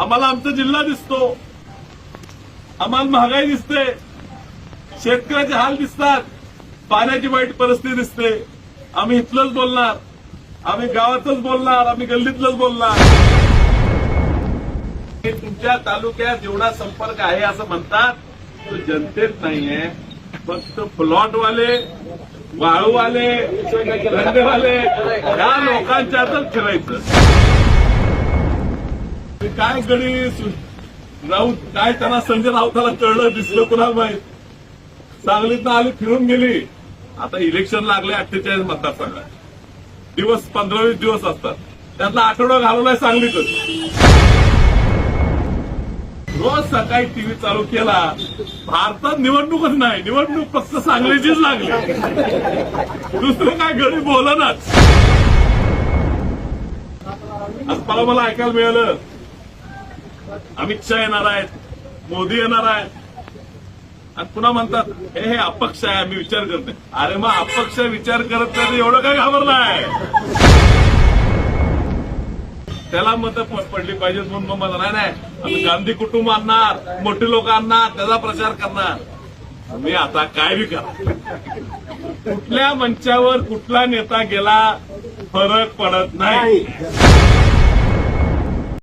आम्हाला आमचा जिल्हा दिसतो. आम्हाला महागाई दिसते. शेतकऱ्याचे हाल दिसतात. पाण्याची वाईट परिस्थिती दिसते. आम्ही इथलंच बोलणार. आम्ही गावातच बोलणार. आम्ही गल्लीतलंच बोलणार. तुमच्या तालुक्यात जेवढा संपर्क आहे असं म्हणतात तो जनतेत नाहीये. फक्त प्लॉटवाले वाळूवाले रंगवाले या लोकांच्यातच फिरायचं. काय गडी राऊत काय त्यांना संजय राऊताला कळलं दिसलं कुणाला माहीत? सांगलीत आली फिरून गेली. आता इलेक्शन लागले अठ्ठेचाळीस मतदारसंघात. दिवस पंधरा वीस दिवस असतात. त्यातला आठवडा घालवलाय सांगलीतच. रोज सकाळी टीव्ही चालू केला. भारतात निवडणूकच नाही. निवडणूक फक्त सांगलीचीच लागली. दुसरं काय घरी बोलनाच. आज मला मला ऐकायला मिळालं. अमित शहा येणार आहेत मोदी येणार आहेत. आणि पुन्हा म्हणतात हे हे अपक्ष आहे आम्ही विचार करते अरे मग अपक्ष विचार करत नाही एवढं काय घाबरलाय? त्याला मत पडली पाहिजे म्हणून मग मला नाही नाही आम्ही गांधी कुटुंब आणणार मोठे लोक आणणार त्याचा प्रचार करणार. मी आता काय बी करा. कुठल्या मंचावर कुठला नेता गेला फरक पडत नाही.